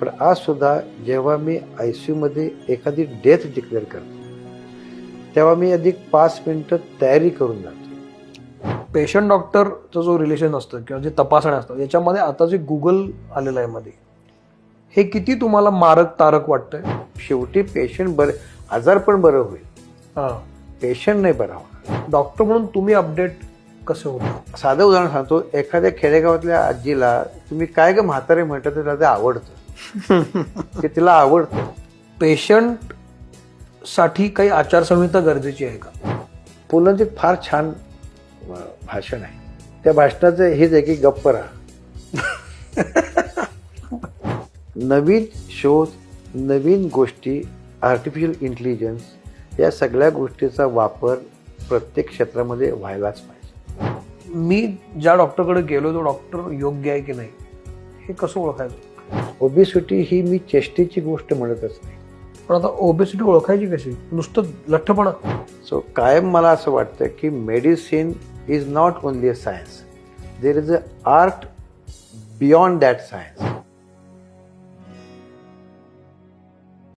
पण आज सुद्धा जेव्हा मी आय सी मध्ये एखादी डेथ डिक्लेअर करतो तेव्हा मी अधिक पाच मिनिटं तयारी करून जातो. पेशंट डॉक्टरचं जो रिलेशन असतं किंवा जे तपासण्या असतात याच्यामध्ये आता जे गुगल आलेलं आहे मध्ये हे किती तुम्हाला मारक तारक वाटतंय? शेवटी पेशंट बरे आजार पण बरं होईल. हा. पेशंट नाही बरा होणार. डॉक्टर म्हणून तुम्ही अपडेट कसे होता? साधं उदाहरण सांगतो एखाद्या खेडेगावातल्या आजीला तुम्ही काय ग म्हातारे म्हणतात तर तिला ते आवडतं. ते तिला आवडतं. पेशंटसाठी काही आचारसंहिता गरजेची आहे का? पुलंचं फार छान भाषण आहे. त्या भाषणाचं हेच आहे की गप्प राहा. नवीन शोध नवीन गोष्टी आर्टिफिशियल इंटेलिजन्स या सगळ्या गोष्टीचा वापर प्रत्येक क्षेत्रामध्ये व्हायलाच पाहिजे. मी ज्या डॉक्टरकडे गेलो तो डॉक्टर योग्य आहे की नाही हे कसं ओळखायचं? ओबिसिटी ही मी चेष्टेची गोष्ट म्हणतच नाही पण आता ओबेसिटी ओळखायची कशी? नुसतं लठ्ठपणा. सो कायम मला असं वाटतं की medicine is not only a science there is a art beyond that science